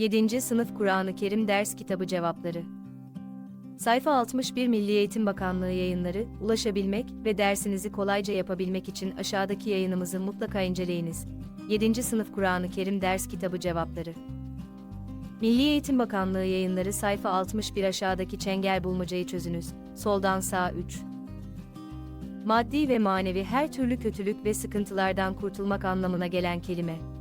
7. Sınıf Kur'an-ı Kerim Ders Kitabı Cevapları Sayfa 61 Milli Eğitim Bakanlığı yayınları, ulaşabilmek ve dersinizi kolayca yapabilmek için aşağıdaki yayınımızı mutlaka inceleyiniz. 7. Sınıf Kur'an-ı Kerim Ders Kitabı Cevapları Milli Eğitim Bakanlığı yayınları sayfa 61 aşağıdaki çengel bulmacayı çözünüz. Soldan sağa 3. Maddi ve manevi her türlü kötülük ve sıkıntılardan kurtulmak anlamına gelen kelime.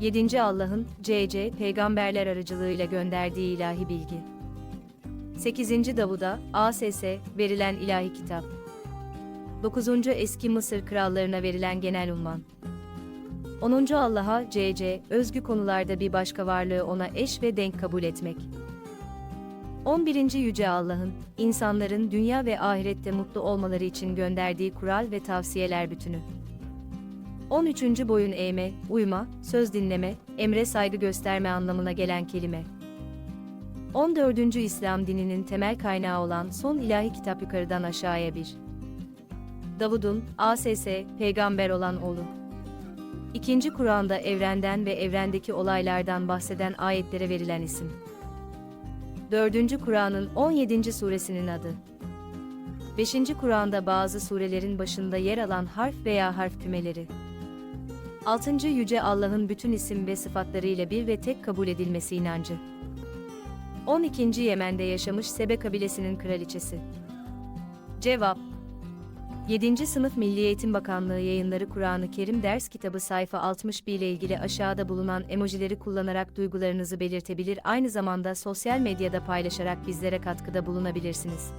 7. Allah'ın C.C. peygamberler aracılığıyla gönderdiği ilahi bilgi. 8. Davud'a ASS verilen ilahi kitap. 9. Eski Mısır krallarına verilen genel unvan. 10. Allah'a C.C. özgü konularda bir başka varlığı ona eş ve denk kabul etmek. 11. Yüce Allah'ın insanların dünya ve ahirette mutlu olmaları için gönderdiği kural ve tavsiyeler bütünü. 13. boyun eğme, uyma, söz dinleme, emre saygı gösterme anlamına gelen kelime. 14. İslam dininin temel kaynağı olan son ilahi kitap yukarıdan aşağıya bir. Davud'un, ASS, peygamber olan oğlu. İkinci Kur'an'da evrenden ve evrendeki olaylardan bahseden ayetlere verilen isim. 4. Kur'an'ın 17. suresinin adı. 5. Kur'an'da bazı surelerin başında yer alan harf veya harf kümeleri. 6. Yüce Allah'ın bütün isim ve sıfatlarıyla bir ve tek kabul edilmesi inancı. 12. Yemen'de yaşamış Sebe kabilesinin kraliçesi. Cevap 7. Sınıf Milli Eğitim Bakanlığı yayınları Kur'an-ı Kerim ders kitabı sayfa 61 ile ilgili aşağıda bulunan emojileri kullanarak duygularınızı belirtebilir aynı zamanda sosyal medyada paylaşarak bizlere katkıda bulunabilirsiniz.